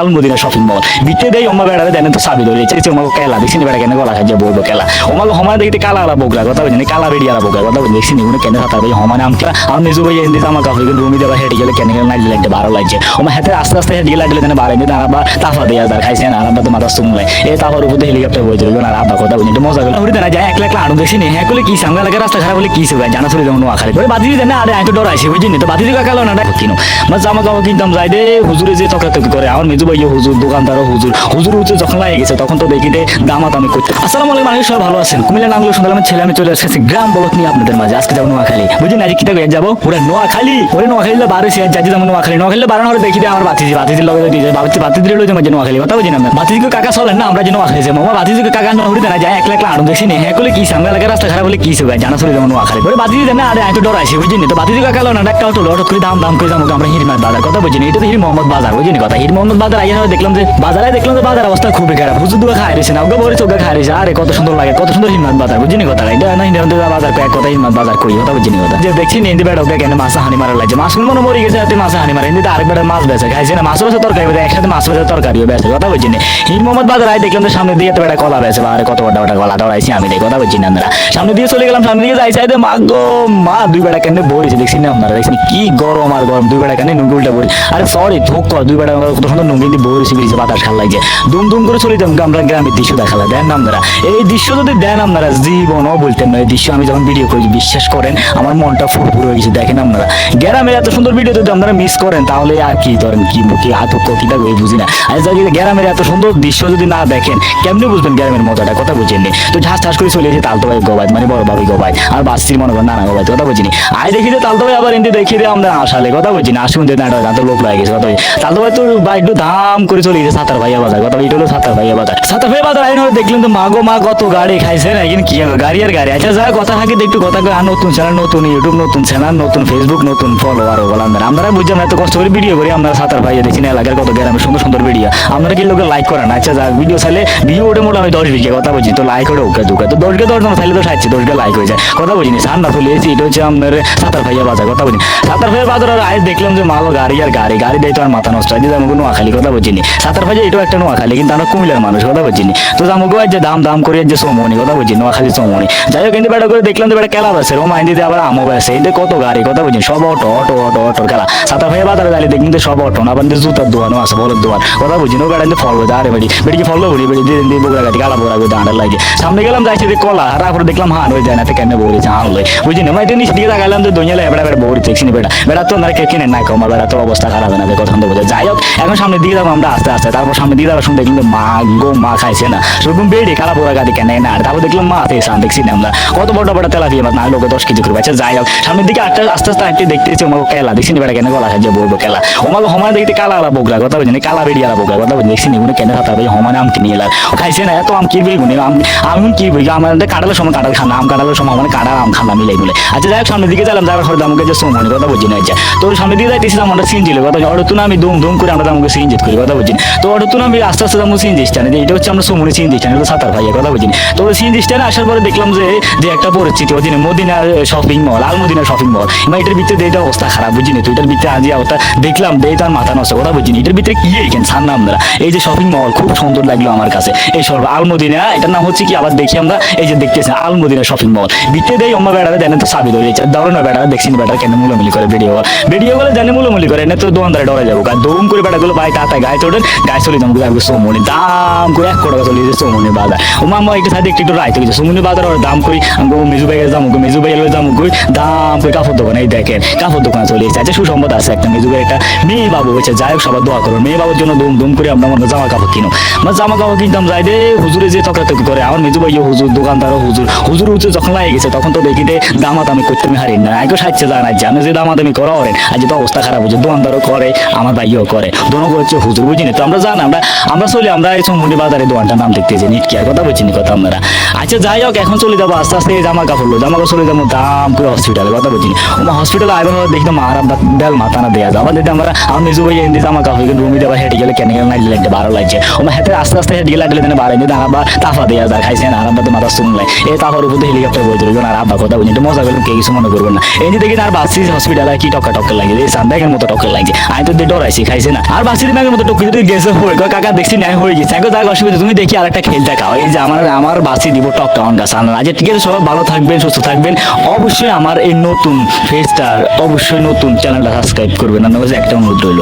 Al Madina shopping mall. বিতে দেই ওমা বেড়াবে দেন তো সাবি ধরে চেয়েছে ওমা কেলা দেখছি বেড়া কেন গলা খাইছে বলব কেলা। ওমা হমা দেখতে কালা আলা বগলা, কথা বুঝিনি কালা বেড়ি আলা বগলা, কথা বুঝিনি দেখছি নিগুনে কেন হাতা ভাই হমা নাম কেলা। আর মেজু ভাই এন্দি জামা কাপড় কিন্তু দেবা, হেঁটে গেলে কেন কেন নাইলে লাগতে বারো লাগছে। ওমা হাতে আস্তে আস্তে হেঁটে গেলে লাগলে, দেন বাড়ে দিতে আরাবা তাফা দিয়ে আর খাইছে না আরাবা তো মাথা সুমলে এই তাফার উপর হেলিকপ্টার বই চলবে না আরাবা কথা বুঝিনি মজা গেল দেনা, যায় এক লাখ আড়ু দেখছি নি। হ্যাঁ করলে কি সামনে লাগে, রাস্তা খারাপ হলে কি সে জানা, চলে যেমন আখালি করে বাদি দেন, আরে, আমি তো ডরাইছি বুঝিনি তো বাদি দিকে কালো না কিনো। মা জামা কাপড় কিনতাম, যাই দে, হুজুরে যে তকাতকি করে, আমার মেজু ভাই হুজুর, দোকানদারও হুজুর। হুজুর হচ্ছে যখন লাগে গেছে, তখন তো দেখি দে দামাত আমি করতে আসসালামু আলাইকুম মানুষ সবাই ভালো আছেন? কুমিল্লা নামগুলো শুনলাম ছেলে, আমি চলে এসেছি গ্রাম বলক নিয়ে আপনাদের মাঝে। আজকে যাব নোয়াখালী। বুঝলি না কিতা করে যাব? ওরা নোয়াখালী। ওরে নোয়াখালী বারো সে যাচ্ছি যাব নোয়াখালী। নোয়াখালী বারো হলে দেখি আমার বাতিজি বাতিজি লগে দিয়ে যায় বাতিজি বাতিজি লগে যাব নোয়াখালী। কথা বুঝি না বাতিজিকে কাকা চলেন না, আমরা যে নোয়াখালী যাব। আমার বাতিজিকে কাকা নহরি দেনা যায় এক লাখ আড়ু দেখছি নি। হ্যাঁ করলে কি সামনে লাগে রাস্তা খারাপ হলে কি সে জানা চলে যাব নোয়াখালী। ওরে বাতিজি দেন আরে আমি তো ডরাইছি বুঝিনি তো বাতিজি কাকা না একটা অটো, লট করে দাম দাম করে যাব, আমরা হিরমাত বাজার। কথা বুঝিনি এটা তো হির মোহাম্মদ বাজার বুঝিনি কথা হির মোহাম্মদ বাজার আইয়া দেখলাম যে বাজারে দেখলাম যে বাজার অবস্থা খুবই খারাপ। হুজুর দুয়া খাই রয়েছে না ওকে চোখে খাই রয়েছে। আরে কত সুন্দর লাগে, কত সুন্দর হিরমাত বাজার বুঝিনি কথা এটা না হিরমাত বাজার কয়েক কথা হিরমাত বাজার করি, কথা বুঝিনি কথা? যে দেখছি নিন্দি বেড়া কেন মাছ হানি মারা লাগছে। মাছ মনে মরে গেছে হাতে মাছ হানি মারা। হিন্দিতে আরেক বেড়া মাছ বেছে খাইছে না মাছ বেছে তরকারি বেছে একসাথে মাছ বেছে তরকারিও বেছে কথা বুঝিনি হির মোহাম্মদ বাজার আই দেখলাম যে সামনে দিয়ে তো বেড়া কলা বেছে আরে কত বড় বড় কলা, দৌড়াইছি আমি দেখি কথা বুঝছি না আমরা সামনে দিয়ে চলে গেলাম সামনে দিয়ে যাইছে মা গো, মা, দুই বেড়া কেন বইছে দেখছি না আপনারা? দেখছি কি গরম আর গরম, দুই বেড়া কেন নুঙ্গি উল্টা বই আরে সরি ধোক দুই বেড়া কত সুন্দর নুঙ্গি দিয়ে বইছে বেরিয়েছে বাতাস খাল লাগছে দুম দুম করে চলে যাব আমরা গ্রামের দৃশ্য দেখালা দেন আপনারা। এই দৃশ্য যদি দেন আপনারা, জীবনও বলতেন না। এই দৃশ্য আমি যখন ভিডিও করি, বিশ্বাস করেন, আমার মনটা ফুরফুর হয়ে গেছে, দেখেন আপনারা। গ্রামের এত সুন্দর ভিডিও যদি আপনারা মিস করেন, তাহলে আর কি ধরেন, কি কি আতঙ্ক কি থাকবে এই বুঝি না। আর যদি গ্রামের এত সুন্দর দৃশ্য যদি না দেখেন, কেমনি বুঝবেন গ্রামের মজাটা? কথা বুঝেননি তো ঝাঁস ঠাস করে চলে এসে তালতো ভাই গোবাই মানে বড় বাবি গোবাই আর বাস্তির মনে করেন নানা গোবাই কথা বুঝিনি আই দেখি যে তালতো ভাই আবার এমনি দেখি যে আমরা আসালে কথা বুঝিনি আসুন যে তাতে লোক লাগে গেছে, কথা তালতো ভাই তো ভাই একটু দাম করে চলে গেছে সাতার ভাইয়া বাজার। কথা এটা হলো সাতার ভাইয়া বাজার। সাতার ভাইয়া বাজার আইন দেখলেন তো মাগো মা কত গাড়ি খাইছে না, এখানে কি গাড়ি আর গাড়ি। আচ্ছা যা কথা থাকে একটু কথা কয়। আর নতুন চ্যানেল নতুন ইউটিউব নতুন চ্যানেল নতুন ফেসবুক নতুন ফলোয়ার বললাম আমরা বুঝলাম এত কষ্ট করে ভিডিও করি, আমরা সাতার ভাইয়া দেখি না, এলাকার কত গ্রামের সুন্দর সুন্দর ভিডিও আপনারা কি লোকে লাইক করেন আচ্ছা যা ভিডিও চাইলে ভিডিও ওটা মোটামুটি দশ বিঘে। কথা বলছি, তো লাইক ওটা ওকে দুকে। তো দশকে দশ জন চাইলে তো সাইছে দশকে লাইক হয়ে যায়। কথা বুঝিনি সান্না চলে এসেছি, এটা হচ্ছে আপনার সাতার ভাইয়া বাজার। কথা বুঝিনি সাতার ভাইয়া বাজার আর আয় দেখলাম যে মালো গাড়ি আর গাড়ি। গাড়ি দেয় তো আর মাথা নষ্ট হয় যে আমাকে নোয়াখালী কথা বুঝিনি। সাতার ভাইয়া এটাও একটা নোয়াখালী, কিন্তু আমরা কুমিল্লার মানুষ, কথা বুঝিনি। তো আমাকে যে দাম দাম করে যে সমনি, কথা বুঝি নোয়াখালী সমনি। যাই হোক কিন্তু বেটা করে দেখলাম তো বেটা খেলা আছে ও মাইন্দি আবার আমও আছে। এই কত গাড়ি, কথা বুঝিনি, সব অটো অটো অটো অটোর খেলা সাতার ভাইয়া বাজারে দাঁড়িয়ে দেখুন তো সব অটো, না বান্ধে জুতার দোকানও আছে, বলের দোকান। কথা বুঝিনি, ও বেড়া ফল হয়ে আরে বেড়ি বেড়ি কি ফল বলি বেড়ি দিয়ে দিয়ে বগুড়া গাড়ি গালা বোরা দাঁড়া লাগে। সামনে গেলাম যাইছে যে কলা তারপরে দেখলাম হান হয়ে যায় না কেন বলেছে হান লই। বুঝিনি আমি এটা নিচে দিকে তাকালাম তো দুনিয়া বেড়া বেড়া বড়ি দেখছি বেড়া। বেড়া তো না কে কিনে নাই কমা, বেড়া তোর অবস্থা খারাপ না কথা তো বোঝা যাই হোক, এখন সামনে দিকে যাব আমরা আস্তে আস্তে, তারপর সামনে দিকে যাব শুনে দেখলাম মা গো, মা খাইছে না। সেরকম বেড়ে খালা পোড়া গাড়ি কেন না। তারপর দেখলাম মা আছে সান দেখছি না আমরা। কত বড় বড় তেলা দিয়ে না লোকে দশ কেজি করবে আচ্ছা যাই হোক, সামনের দিকে আস্তে আস্তে আস্তে হাঁটতে দেখতেছি ওমাকে কেলা। দেখছি না বেড়া কেন গলা খাইছে বলব কেলা। ওমাকে হমায় দেখতে কালা আলা বোগলা কথা বুঝিনি কালা বেড়িয়ালা বোগলা কথা বুঝি দেখছি নিগুনে কেন খাতা ভাই হমানে আম কিনে এলার খাইছে না, এত আম কি বলি গুনি আম আমি কি বলি আমাদের কাটালের সময় কাটাল খানা আম কাটালের সময় মানে কাটার আম খানা মিলাই বলে আচ্ছা যাই হোক, সামনের দিকে গেলাম যারা হয়তো আমাকে যে সময় কথা বুঝি না আচ্ছা। তো সামনের দিকে যাইতেছি আমরা সিনজিল কথা অটো তুন আমি দুম দুম করে আমরা আমাকে সিনজিত করি, কথা বুঝিনি তো অটো তুন আমি আস্তে আস্তে আমরা সিনজি স্ট্যান্ড এটা হচ্ছে আমরা সমনি সিনজি স্ট্যান্ড, এটা সাতার ভাইয়া কথা বুঝিনি তো সিনজি স্ট্যান্ডে আসার পরে দেখলাম যে যে একটা পরিস্থিতি, ওই দিনে মদিনার শপিং মল আল মদিনার শপিং মল মানে এটার ভিতরে এটা অবস্থা খারাপ বুঝিনি তো এটার ভিতরে আজ অবস্থা, দেখলাম দেই তার মাথা নষ্ট, কথা বুঝিনি এটার ভিতরে কি এইখানে ছাড় নাম আমরা এই যে শপিং মল খুব সুন্দর লাগল আমার কাছে। এই সব আলমদিনা, এটার নাম হচ্ছে কি? আবার দেখি আমরা, এই যে দেখতেছি, আলমদিনা শপিং মল ভিতরে দেই অম্মা বেড়ারে দেন তো সাবি ধরে দাও না বেড়া, দেখছি বেড়া কেন মুলোমুলি করে ভিডিও ভিডিও গুলো জানে মুলোমুলি করে, না তো দোকানদারে ডরে যাব। আর দৌম করে বেড়া গুলো ভাই তাতে গায়ে চড়েন, গায়ে চলে যাব যাব সোমনি দাম করে এক কোটা চলে যাচ্ছে সোমনি বাজার। ও মামা একটু সাইডে একটু একটু রাইতে গেছে। সোমনি বাজার ওর দাম করি আমি মেজু ভাইয়ের দাম করি মেজু ভাইয়ের দাম করি দাম করে কাপড় দোকানে, এই দেখেন, কাপড় দোকানে চলে এসেছে আচ্ছা সুসম্মত আছে একটা, মেজু ভাই একটা মেয়ে বাবু হয়েছে। যাই হোক, সবার দোয়া করো। মেয়ে বাবুর জন্য দুম দুম করে আমরা মনে জামা কাপড় কিনো। আমরা জামা কাপড় কিনতাম, যাই দে, হুজুরে যে তকাতকি করে। আমার মেজু ভাইও হুজুর, দোকানদারও হুজুর। হুজুর উঠে যখন লাগে গেছে, তখন তো দেখি দে দামাত আমি করতে আমি হারি না আগে সাইচ্ছে জানা জানে যে দামাত আমি করা ওরেন আজ তো অবস্থা খারাপ হচ্ছে দোকানদারও করে, আমার ভাইও করে। দোনো করছে হুজুর, বুঝিনি তো? আমরা জানি, আমরা আমরা চলি, আমরা এই সমুনি বাজারে দোকানটার নাম দেখতে দেখতেছি নিট কি আর কথা বলছি কথা আমরা আচ্ছা যাই হোক, এখন চলে যাব, আস্তে আস্তে জামা কাপড় জামা কাপড় চলে যাব দাম করে হসপিটালে কথা বলছি আমার হসপিটালে আইবার দেখি তো মারা বেল মাথা না দেওয়া যাব যদি আমরা আমার নিজু ভাই এনে জামা কাপড় কিন্তু রুমি দেওয়া হেঁটে গেলে কেন কেন নাইলে লাগতে বারো লাগছে। আমার হাতে আস্তে আস্তে হেঁটে গেলে লাগলে দেনে বাড়াই দিতে আরাবা তাফা দেওয়া যায়, খাইছে না আরাবা তো মাথা শুনলে এই তাফার উপর হেলিকপ্টার বই চলবে আর আব্বা কথা একটু মজা করবেন কে কিছু মনে করবেন না। এই যে দেখি আর বাসি হসপিটালে কি টক্কা টক্কা লাগে এই সান্দাকের মতো টক্কা লাগছে। আমি তো দিয়ে ডরাইছি, খাইছে না। আর বাসির আগের মতো টুকি যদি গেছে হয়ে গো, কাকা দেখছি ন্যায় হয়ে গেছে। একো জায়গা অসুবিধা তুমি দেখি আর একটা খেল দেখাও। এই যে আমার আমার বাসি দিব টক টাউন গাছ আনলাম আজকে ঠিক আছে সবাই ভালো থাকবেন সুস্থ থাকবেন। অবশ্যই আমার এই নতুন ফেসটার অবশ্যই নতুন চ্যানেলটা সাবস্ক্রাইব করবেন। আমার কাছে একটা অনুরোধ রইল।